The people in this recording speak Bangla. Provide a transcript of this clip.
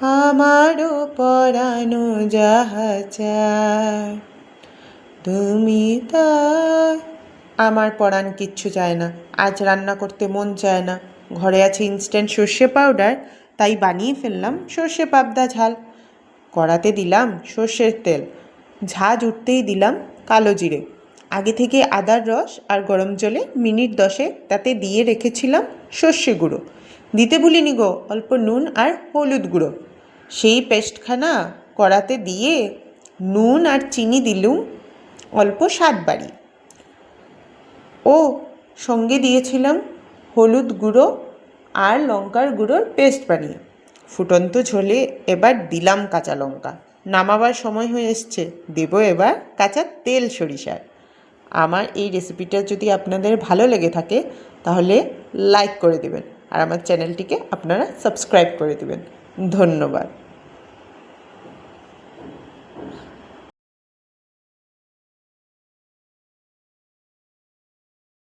আমারও পরানো যাহা তুমি তা আমার পরাণ কিচ্ছু চায় না। আজ রান্না করতে মন চায় না। ঘরে আছে ইনস্ট্যান্ট সর্ষে পাউডার তাই বানিয়ে ফেললাম সর্ষে পাবদা ঝাল। কড়াতে দিলাম সর্ষের তেল। ঝাঁজ উঠতেই দিলাম কালো জিরে। আগে থেকে আদার রস আর গরম জলে মিনিট দশে তাতে দিয়ে রেখেছিলাম সর্ষে গুঁড়ো। দিতে ভুলিনি গো, অল্প নুন আর হলুদ গুঁড়ো। সেই পেস্টখানা কড়াতে দিয়ে নুন আর চিনি দিলুম, অল্প স্বাদ বাড়িয়ে ও, সঙ্গে দিয়েছিলাম হলুদ গুঁড়ো আর লঙ্কার গুঁড়োর পেস্ট বানিয়ে। ফুটন্ত ঝোলে এবার দিলাম কাঁচা লঙ্কা। নামাবার সময় হয়ে এসছে, দেব এবার কাঁচা তেল সরিষার। আমার এই রেসিপিটা যদি আপনাদের ভালো লেগে থাকে, তাহলে লাইক করে দেবেন। আর আমার চ্যানেলটিকে আপনারা সাবস্ক্রাইব করে দেবেন। ধন্যবাদ।